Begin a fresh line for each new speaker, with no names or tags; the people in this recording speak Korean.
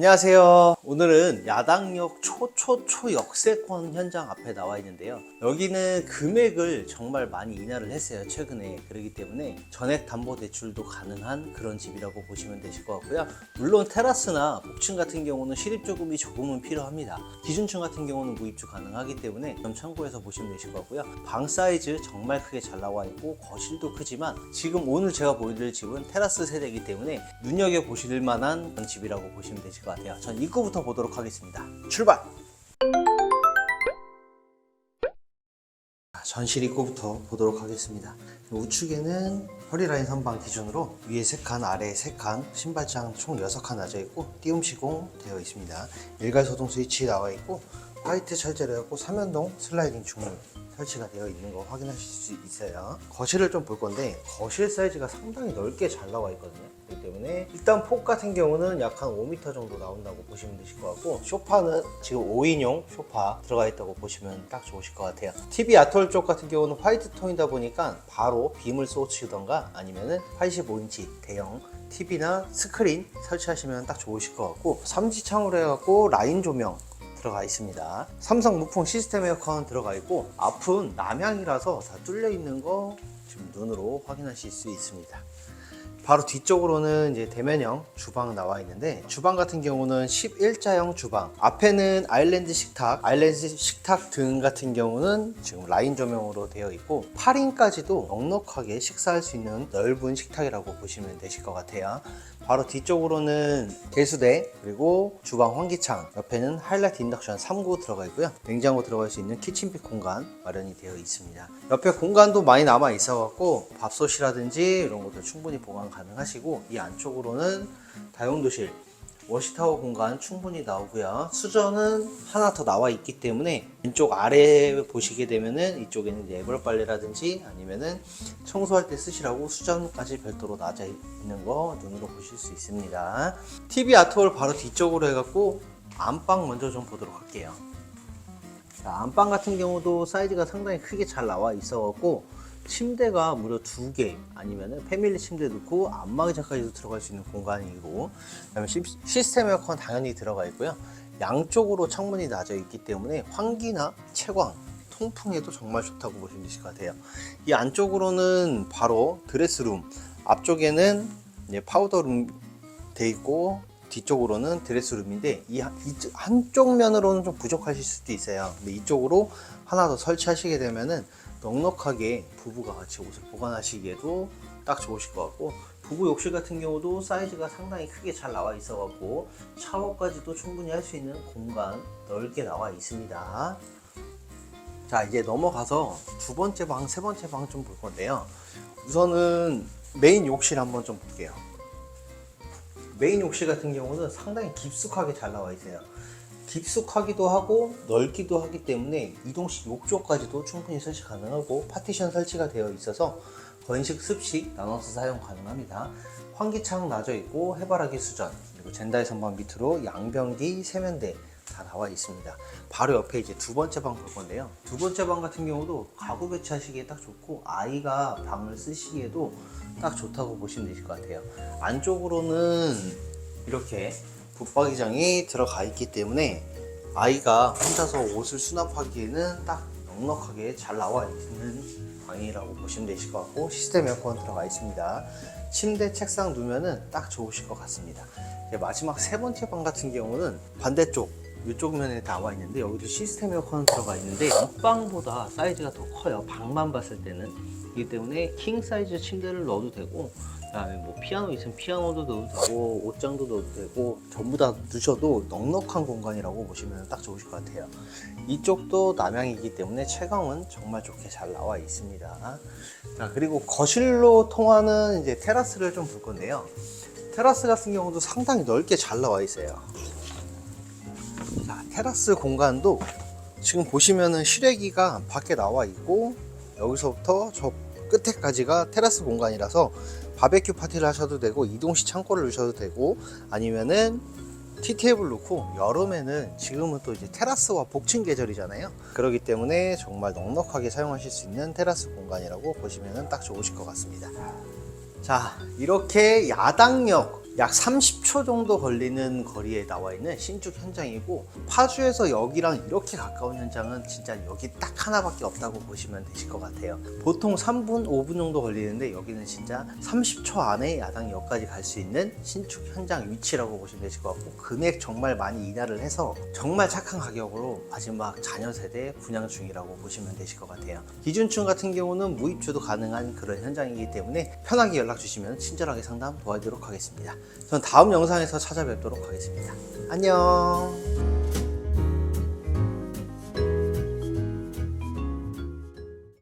안녕하세요. 오늘은 야당역 초초초 역세권 현장 앞에 나와 있는데요. 여기는 금액을 정말 많이 인하를 했어요. 최근에. 그렇기 때문에 전액 담보 대출도 가능한 그런 집이라고 보시면 되실 것 같고요. 물론 테라스나 복층 같은 경우는 실입 조금이 조금은 필요합니다. 기준층 같은 경우는 무입주 가능하기 때문에 좀 참고해서 보시면 되실 것 같고요. 방 사이즈 정말 크게 잘 나와 있고 거실도 크지만 지금 오늘 제가 보여드릴 집은 테라스 세대이기 때문에 눈여겨 보실 만한 집이라고 보시면 되실 것 같아요. 전 입구부터 보도록 하겠습니다. 출발! 전실 입구부터 보도록 하겠습니다. 우측에는 허리라인 선방 기준으로 위에 3칸, 아래에 3칸, 신발장 총 6칸 나져 있고 띄움 시공 되어 있습니다. 일괄 소동 스위치 나와 있고 화이트 철제로 해갖고 삼연동 슬라이딩 중문 설치가 되어 있는 거 확인하실 수 있어요. 거실을 좀 볼 건데 거실 사이즈가 상당히 넓게 잘 나와 있거든요. 그렇기 때문에 일단 폭 같은 경우는 약 한 5m 정도 나온다고 보시면 되실 것 같고 소파는 지금 5인용 소파 들어가 있다고 보시면 딱 좋으실 것 같아요. TV 아톨 쪽 같은 경우는 화이트 톤이다 보니까 바로 빔을 쏘시던가 아니면은 85인치 대형 TV나 스크린 설치하시면 딱 좋으실 것 같고 삼지창으로 해갖고 라인 조명 들어가 있습니다. 삼성 무풍 시스템 에어컨 들어가 있고 앞은 남향이라서 다 뚫려 있는 거 지금 눈으로 확인하실 수 있습니다. 바로 뒤쪽으로는 이제 대면형 주방 나와 있는데 주방 같은 경우는 11자형 주방 앞에는 아일랜드 식탁 아일랜드 식탁 등 같은 경우는 지금 라인 조명으로 되어 있고 8인까지도 넉넉하게 식사할 수 있는 넓은 식탁이라고 보시면 되실 것 같아요 바로 뒤쪽으로는 개수대 그리고 주방 환기창 옆에는 하이라이트 인덕션 3구 들어가 있고요. 냉장고 들어갈 수 있는 키친빛 공간 마련이 되어 있습니다. 옆에 공간도 많이 남아 있어 갖고 밥솥이라든지 이런 것도 충분히 보관 가능하시고 이 안쪽으로는 다용도실 워시타워 공간 충분히 나오고요. 수전은 하나 더 나와 있기 때문에 왼쪽 아래 보시게 되면은 이쪽에는 애벌 빨래라든지 아니면은 청소할 때 쓰시라고 수전까지 별도로 나져 있는 거 눈으로 보실 수 있습니다. TV 아트홀 바로 뒤쪽으로 해갖고 안방 먼저 좀 보도록 할게요. 자, 안방 같은 경우도 사이즈가 상당히 크게 잘 나와 있어 갖고 침대가 무려 두 개. 아니면은 패밀리 침대 넣고 안마의자까지도 들어갈 수 있는 공간이고 그다음에 시- 시스템 에어컨 당연히 들어가 있고요. 양쪽으로 창문이 나져 있기 때문에 환기나 채광 통풍에도 정말 좋다고 보시면 되실 것 같아요. 이 안쪽으로는 바로 드레스룸 앞쪽에는 파우더룸 돼 있고 뒤쪽으로는 드레스룸인데 이 한쪽 면으로는 좀 부족하실 수도 있어요. 근데 이쪽으로 하나 더 설치하시게 되면은 넉넉하게 부부가 같이 옷을 보관하시기에도 딱 좋으실 것 같고 부부 욕실 같은 경우도 사이즈가 상당히 크게 잘 나와 있어 갖고 샤워까지도 충분히 할 수 있는 공간 넓게 나와 있습니다. 자 이제 넘어가서 두 번째 방, 세 번째 방 좀 볼 건데요. 우선은 메인 욕실 한번 좀 볼게요. 메인 욕실 같은 경우는 상당히 깊숙하게 잘 나와 있어요. 깊숙하기도 하고 넓기도 하기 때문에 이동식 욕조까지도 충분히 설치 가능하고 파티션 설치가 되어 있어서 건식, 습식 나눠서 사용 가능합니다. 환기창 나져 있고 해바라기 수전 그리고 젠다이 선반 밑으로 양변기, 세면대 다 나와 있습니다. 바로 옆에 이제 두 번째 방 볼 건데요. 두 번째 방 같은 경우도 가구 배치하시기에 딱 좋고 아이가 방을 쓰시기에도 딱 좋다고 보시면 되실 것 같아요. 안쪽으로는 이렇게 붙박이장이 들어가 있기 때문에 아이가 혼자서 옷을 수납하기에는 딱 넉넉하게 잘 나와 있는 방이라고 보시면 되실 것 같고 시스템 에어컨 들어가 있습니다. 침대, 책상 두면은 딱 좋으실 것 같습니다. 마지막 세 번째 방 같은 경우는 반대쪽 이쪽 면에 나와 있는데 여기도 시스템 에어컨 들어가 있는데 이 방보다 사이즈가 더 커요. 방만 봤을 때는 이기 때문에 킹 사이즈 침대를 넣어도 되고 그다음에 뭐 피아노 있으면 피아노도 넣어도 되고 옷장도 넣어도 되고 전부 다 넣으셔도 넉넉한 공간이라고 보시면 딱 좋으실 것 같아요. 이쪽도 남향이기 때문에 채광은 정말 좋게 잘 나와 있습니다. 자 그리고 거실로 통하는 이제 테라스를 좀 볼 건데요. 테라스 같은 경우도 상당히 넓게 잘 나와 있어요. 자, 테라스 공간도 지금 보시면은 실외기가 밖에 나와 있고 여기서부터 저 끝에까지가 테라스 공간이라서 바베큐 파티를 하셔도 되고 이동식 창고를 넣으셔도 되고 아니면은 티테이블 놓고 여름에는 지금은 또 이제 테라스와 복층 계절이잖아요. 그렇기 때문에 정말 넉넉하게 사용하실 수 있는 테라스 공간이라고 보시면 딱 좋으실 것 같습니다. 자, 이렇게 야당역 약 30초 정도 걸리는 거리에 나와 있는 신축 현장이고 파주에서 여기랑 이렇게 가까운 현장은 진짜 여기 딱 하나밖에 없다고 보시면 되실 것 같아요. 보통 3분, 5분 정도 걸리는데 여기는 진짜 30초 안에 야당역까지 갈 수 있는 신축 현장 위치라고 보시면 되실 것 같고 금액 정말 많이 인하를 해서 정말 착한 가격으로 마지막 자녀 세대 분양 중이라고 보시면 되실 것 같아요. 기준층 같은 경우는 무입주도 가능한 그런 현장이기 때문에 편하게 연락 주시면 친절하게 상담 도와드리도록 하겠습니다. 전 다음 영상에서 찾아뵙도록 하겠습니다. 안녕.